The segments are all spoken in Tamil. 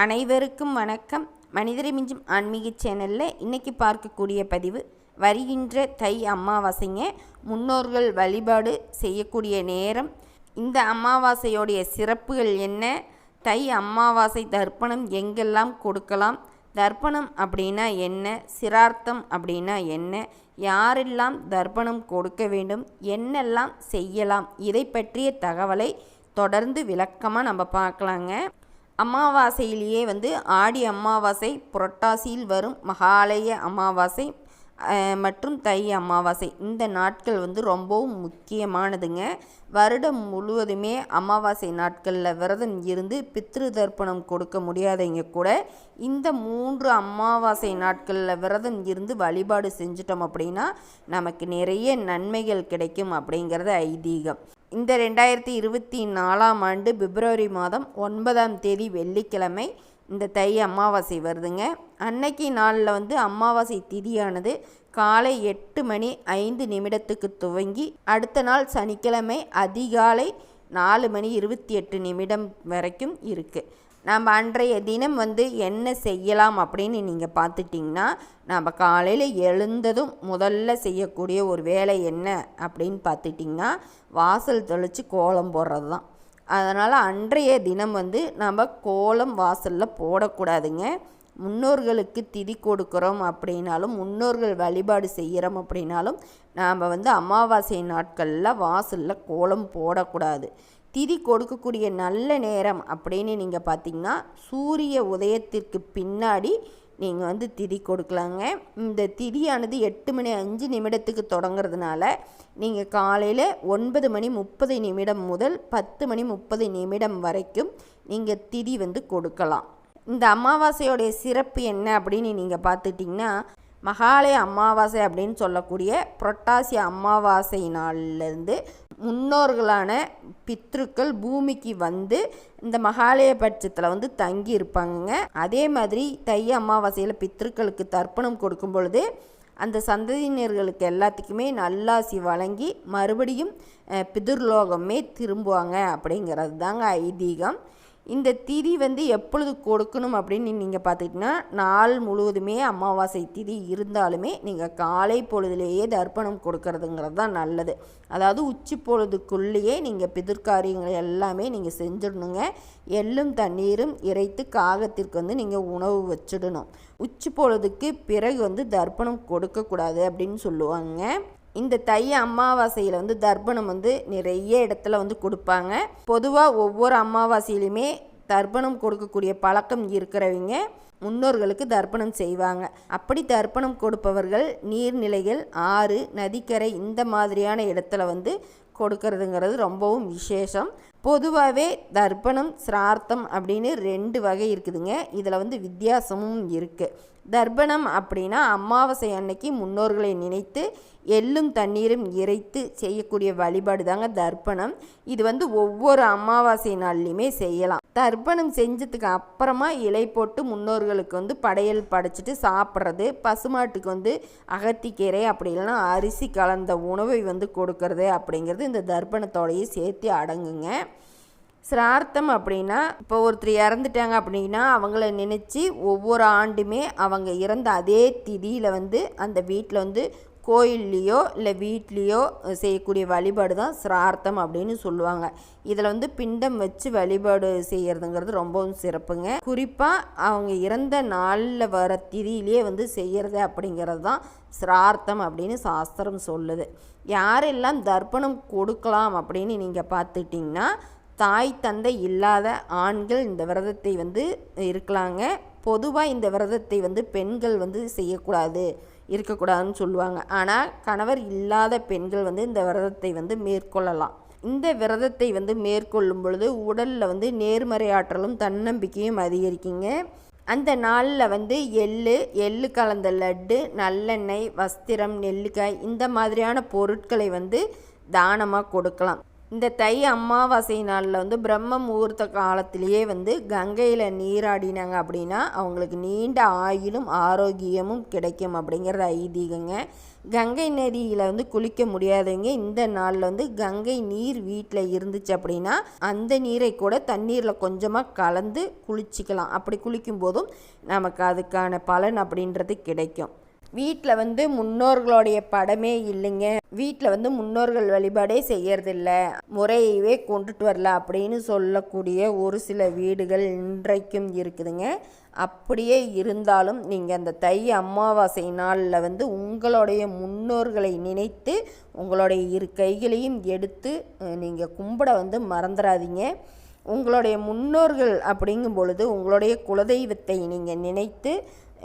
அனைவருக்கும் வணக்கம். மனிதரை மிஞ்சும் ஆன்மீக சேனலில் இன்றைக்கி பார்க்கக்கூடிய பதிவு வருகின்ற தை அமாவாசைங்க. முன்னோர்கள் வழிபாடு செய்யக்கூடிய நேரம். இந்த அமாவாசையோடைய சிறப்புகள் என்ன? தை அமாவாசை தர்ப்பணம் எங்கெல்லாம் கொடுக்கலாம்? தர்ப்பணம் அப்படின்னா என்ன? சிரார்த்தம் அப்படின்னா என்ன? யாரெல்லாம் தர்ப்பணம் கொடுக்க வேண்டும்? என்னெல்லாம் செய்யலாம்? இதை பற்றிய தகவலை தொடர்ந்து விளக்கமாக நம்ம பார்க்கலாங்க. அமாவாசையிலேயே வந்து ஆடி அமாவாசை புரட்டாசியில் வரும். மகாலய அமாவாசை மற்றும் தை அமாவாசை. இந்த நாட்கள் வந்து ரொம்பவும் முக்கியமானதுங்க. வருடம் முழுவதுமே அமாவாசை நாட்களில் விரதம் இருந்து பித்ரு தர்ப்பணம் கொடுக்க முடியாதவங்க கூட இந்த மூன்று அமாவாசை நாட்களில் விரதம் இருந்து வழிபாடு செஞ்சிட்டோம் அப்படின்னா நமக்கு நிறைய நன்மைகள் கிடைக்கும் அப்படிங்கிறது ஐதீகம். இந்த ரெண்டாயிரத்தி இருபத்தி நாலாம் ஆண்டு பிப்ரவரி மாதம் ஒன்பதாம் தேதி வெள்ளிக்கிழமை இந்த தை அமாவாசை வருதுங்க. அன்னைக்கு நாளில் வந்து அமாவாசை திதியானது காலை எட்டு மணி ஐந்து நிமிடத்துக்கு துவங்கி அடுத்த நாள் சனிக்கிழமை அதிகாலை நாலு மணி இருபத்தி எட்டு நிமிடம் வரைக்கும் இருக்குது நம்ம அன்றைய தினம் வந்து என்ன செய்யலாம் அப்படின்னு நீங்கள் பார்த்துட்டிங்கன்னா நம்ம காலையில் எழுந்ததும் முதல்ல செய்யக்கூடிய ஒரு வேலை என்ன அப்படின்னு பார்த்துட்டிங்கன்னா வாசல் தெளித்து கோலம் போடுறது தான் அதனால் அன்றைய தினம் வந்து நம்ம கோலம் வாசலில் போடக்கூடாதுங்க. முன்னோர்களுக்கு திதி கொடுக்குறோம் அப்படின்னாலும் முன்னோர்கள் வழிபாடு செய்கிறோம் அப்படின்னாலும் நாம் வந்து அமாவாசை நாட்களில் வாசலில் கோலம் போடக்கூடாது. திதி கொடுக்கக்கூடிய நல்ல நேரம் அப்படின்னு நீங்கள் பார்த்தீங்கன்னா சூரிய உதயத்திற்கு பின்னாடி நீங்கள் வந்து திதி கொடுக்கலாங்க. இந்த திதியானது எட்டு மணி அஞ்சு நிமிடத்துக்கு தொடங்குறதுனால நீங்கள் காலையில் ஒன்பது மணி முப்பது நிமிடம் முதல் பத்து மணி முப்பது நிமிடம் வரைக்கும் நீங்கள் திதி வந்து கொடுக்கலாம். இந்த அமாவாசையோடைய சிறப்பு என்ன அப்படின்னு நீங்கள் பார்த்துட்டிங்கன்னா மகாலய அமாவாசை அப்படின்னு சொல்லக்கூடிய புரட்டாசி அமாவாசை நாள்லேருந்து முன்னோர்களான பித்ருக்கள் பூமிக்கு வந்து இந்த மகாலய பட்சத்தில் வந்து தங்கி இருப்பாங்கங்க. அதே மாதிரி தை அமாவாசையில் பித்ருக்களுக்கு தர்ப்பணம் கொடுக்கும் பொழுது அந்த சந்ததியினர்களுக்கு எல்லாத்துக்குமே நல்லாசி வழங்கி மறுபடியும் பிதுர்லோகமே திரும்புவாங்க அப்படிங்கிறது தாங்க ஐதீகம். இந்த திதி வந்து எப்பொழுது கொடுக்கணும் அப்படின்னு நீங்கள் பார்த்துக்கிட்டிங்கன்னா நாள் முழுவதுமே அமாவாசை திதி இருந்தாலுமே நீங்கள் காலை பொழுதுலேயே தர்ப்பணம் கொடுக்கறதுங்கிறது தான் நல்லது. அதாவது உச்சி பொழுதுக்குள்ளேயே நீங்கள் பிதிர்காரியங்கள் எல்லாமே நீங்கள் செஞ்சிடணுங்க. எள்ளும் தண்ணீரும் இறைத்து காகத்திற்கு வந்து நீங்கள் உணவு வச்சிடணும். உச்சி பொழுதுக்கு பிறகு வந்து தர்ப்பணம் கொடுக்கக்கூடாது அப்படின்னு சொல்லுவாங்க. இந்த தை அமாவாசையில் வந்து தர்ப்பணம் வந்து நிறைய இடத்துல வந்து கொடுப்பாங்க. பொதுவாக ஒவ்வொரு அமாவாசையிலுமே தர்ப்பணம் கொடுக்கக்கூடிய பழக்கம் இருக்கிறவங்க முன்னோர்களுக்கு தர்ப்பணம் செய்வாங்க. அப்படி தர்ப்பணம் கொடுப்பவர்கள் நீர்நிலைகள் ஆறு நதிக்கரை இந்த மாதிரியான இடத்துல வந்து கொடுக்கறதுங்கிறது ரொம்பவும் விசேஷம். பொதுவாகவே தர்ப்பணம் சிரார்த்தம் அப்படின்னு ரெண்டு வகை இருக்குதுங்க. இதில் வந்து வித்தியாசமும் இருக்குது தர்ப்பணம் அப்படின்னா அமாவாசை அன்னைக்கு முன்னோர்களை நினைத்து எள்ளும் தண்ணீரும் இறைத்து செய்யக்கூடிய வழிபாடு தாங்க தர்ப்பணம். இது வந்து ஒவ்வொரு அமாவாசை நாள்லையுமே செய்யலாம். தர்ப்பணம் செஞ்சதுக்கு அப்புறமா இலை போட்டு முன்னோர்களுக்கு வந்து படையல் படைச்சிட்டு சாப்பிட்றது பசுமாட்டுக்கு வந்து அகத்திக்கீரை அப்படி இல்லைன்னா அரிசி கலந்த உணவை வந்து கொடுக்கறது அப்படிங்கிறது இந்த தர்ப்பணத்தோடையே சேர்த்து அடங்குங்க. சிரார்த்தம் அப்படின்னா இப்போ ஒருத்தர் இறந்துட்டாங்க அப்படின்னா அவங்கள நினச்சி ஒவ்வொரு ஆண்டுமே அவங்க இறந்த அதே திதியில் வந்து அந்த வீட்டில் வந்து கோயில்லையோ இல்லை வீட்லேயோ செய்யக்கூடிய வழிபாடு தான் சிரார்த்தம் அப்படின்னு சொல்லுவாங்க. இதில் வந்து பிண்டம் வச்சு வழிபாடு செய்கிறதுங்கிறது ரொம்பவும் சிறப்புங்க. குறிப்பாக அவங்க இறந்த நாளில் வர திதியிலே வந்து செய்கிறது அப்படிங்கிறது தான் சிரார்த்தம் அப்படின்னு சாஸ்திரம் சொல்லுது. யாரெல்லாம் தர்ப்பணம் கொடுக்கலாம் அப்படின்னு நீங்கள் பார்த்துட்டிங்கன்னா தாய் தந்தை இல்லாத ஆண்கள் இந்த விரதத்தை வந்து இருக்கலாங்க. பொதுவாக இந்த விரதத்தை வந்து பெண்கள் வந்து செய்யக்கூடாது இருக்கக்கூடாதுன்னு சொல்லுவாங்க. ஆனால் கணவர் இல்லாத பெண்கள் வந்து இந்த விரதத்தை வந்து மேற்கொள்ளலாம். இந்த விரதத்தை வந்து மேற்கொள்ளும் பொழுது உடலில் வந்து நேர்மறை ஆற்றலும் தன்னம்பிக்கையும் அதிகரிக்குங்க. அந்த நாளில் வந்து எள்ளு எள்ளு கலந்த லட்டு நல்லெண்ணெய் வஸ்திரம் நெல்லிக்காய் இந்த மாதிரியான பொருட்களை வந்து தானமாக கொடுக்கலாம். இந்த தை அமாவாசை நாளில் வந்து பிரம்ம முகூர்த்த காலத்திலேயே வந்து கங்கையில் நீராடினாங்க அப்படின்னா அவங்களுக்கு நீண்ட ஆயுளும் ஆரோக்கியமும் கிடைக்கும் அப்படிங்கிறது ஐதீகங்க. கங்கை நதியில் வந்து குளிக்க முடியாதவங்க இந்த நாளில் வந்து கங்கை நீர் வீட்டில் இருந்துச்சு அப்படின்னா அந்த நீரை கூட தண்ணீரில் கொஞ்சமாக கலந்து குளிச்சிக்கலாம். அப்படி குளிக்கும் போதும் நமக்கு அதுக்கான பலன் அப்படின்றது கிடைக்கும். வீட்டில் வந்து முன்னோர்களுடைய படமே இல்லைங்க. வீட்டில் வந்து முன்னோர்கள் வழிபாடே செய்யறதில்ல. முறையவே கொண்டுட்டு வரல அப்படின்னு சொல்லக்கூடிய ஒரு சில வீடுகள் இன்றைக்கும் இருக்குதுங்க. அப்படியே இருந்தாலும் நீங்கள் அந்த தை அமாவாசை நாளில் வந்து உங்களுடைய முன்னோர்களை நினைத்து உங்களுடைய இரு கைகளையும் எடுத்து நீங்கள் கும்பிட வந்து மறந்துடாதீங்க உங்களுடைய முன்னோர்கள் அப்படிங்கும் பொழுது உங்களுடைய குலதெய்வத்தை நீங்கள் நினைத்து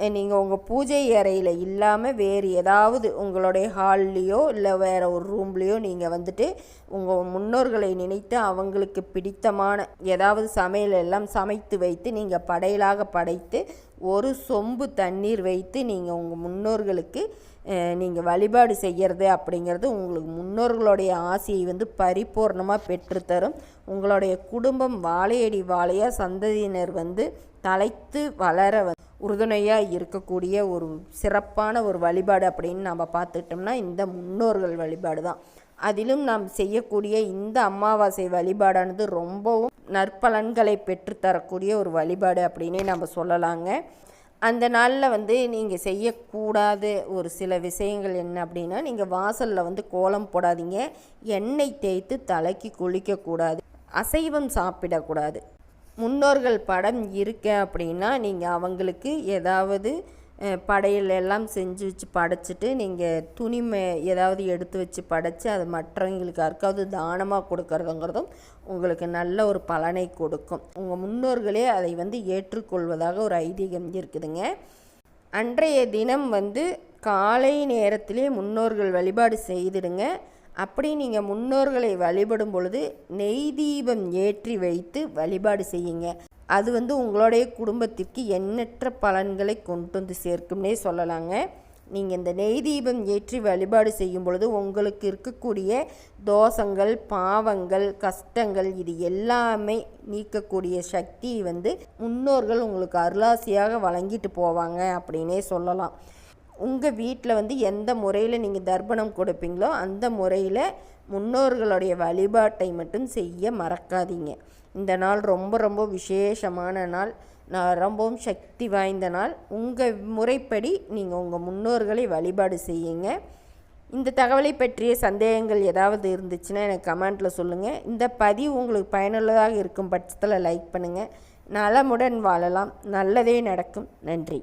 நீங்கள் உங்கள் பூஜை அறையில் இல்லாமல் வேறு ஏதாவது உங்களுடைய ஹால்லேயோ இல்லை வேறு ஒரு ரூம்லேயோ நீங்கள் வந்துட்டு உங்கள் முன்னோர்களை நினைத்து அவங்களுக்கு பிடித்தமான ஏதாவது சமையல் எல்லாம் சமைத்து வைத்து நீங்கள் படையலாக படைத்து ஒரு சொம்பு தண்ணீர் வைத்து நீங்கள் உங்கள் முன்னோர்களுக்கு நீங்கள் வழிபாடு செய்கிறது அப்படிங்கிறது உங்களுக்கு முன்னோர்களுடைய ஆசையை வந்து பரிபூர்ணமாக பெற்றுத்தரும். உங்களுடைய குடும்பம் வாழையடி வாழையாக சந்ததியினர் வந்து தலைத்து வளர உறுதுணையாக இருக்கக்கூடிய ஒரு சிறப்பான ஒரு வழிபாடு அப்படின்னு நம்ம பார்த்துட்டோம்னா இந்த முன்னோர்கள் வழிபாடு தான். அதிலும் நாம் செய்யக்கூடிய இந்த அமாவாசை வழிபாடானது ரொம்பவும் நற்பலன்களை பெற்றுத்தரக்கூடிய ஒரு வழிபாடு அப்படின்னே நம்ம சொல்லலாங்க. அந்த நாளில் வந்து நீங்கள் செய்யக்கூடாத ஒரு சில விஷயங்கள் என்ன அப்படின்னா நீங்கள் வாசலில் வந்து கோலம் போடாதீங்க. எண்ணெய் தேய்த்து தலைக்கு குளிக்கக்கூடாது. அசைவம் சாப்பிடக்கூடாது. முன்னோர்கள் படம் இருக்க அப்படின்னா நீங்கள் அவங்களுக்கு ஏதாவது படையல் எல்லாம் செஞ்சு வச்சு படைச்சிட்டு நீங்கள் துணிமை ஏதாவது எடுத்து வச்சு படைச்சி அது மற்றவங்களுக்கு யாருக்காவது தானமாக கொடுக்கறதுங்கிறதும் உங்களுக்கு நல்ல ஒரு பலனை கொடுக்கும். உங்கள் முன்னோர்களே அதை வந்து ஏற்றுக்கொள்வதாக ஒரு ஐதீகம் இருக்குதுங்க. அன்றைய தினம் வந்து காலை நேரத்திலே முன்னோர்கள் வழிபாடு செய்திடுங்க. அப்படி நீங்கள் முன்னோர்களை வழிபடும் பொழுது நெய் தீபம் ஏற்றி வைத்து வழிபாடு செய்யுங்க. அது வந்து உங்களுடைய குடும்பத்திற்கு எண்ணற்ற பலன்களை கொண்டு வந்து சேர்க்கும்னே சொல்லலாங்க. நீங்கள் இந்த நெய் தீபம் ஏற்றி வழிபாடு செய்யும் பொழுது உங்களுக்கு இருக்கக்கூடிய தோஷங்கள் பாவங்கள் கஷ்டங்கள் இது எல்லாமே நீக்கக்கூடிய சக்தி வந்து முன்னோர்கள் உங்களுக்கு அருளாசியாக வழங்கிட்டு போவாங்க அப்படின்னே சொல்லலாம். உங்கள் வீட்டில் வந்து எந்த முறையில் நீங்கள் தர்ப்பணம் கொடுப்பீங்களோ அந்த முறையில் முன்னோர்களுடைய வழிபாட்டை மட்டும் செய்ய மறக்காதீங்க. இந்த நாள் ரொம்ப ரொம்ப விசேஷமான நாள். நான் ரொம்பவும் சக்தி வாய்ந்த நாள். உங்கள் முறைப்படி நீங்கள் உங்கள் முன்னோர்களை வழிபாடு செய்யுங்க. இந்த தகவலை பற்றிய சந்தேகங்கள் ஏதாவது இருந்துச்சுன்னா எனக்கு கமெண்ட்டில் சொல்லுங்கள் இந்த பதிவு உங்களுக்கு பயனுள்ளதாக இருக்கும் பட்சத்தில் லைக் பண்ணுங்கள் நலமுடன் வாழலாம். நல்லதே நடக்கும். நன்றி.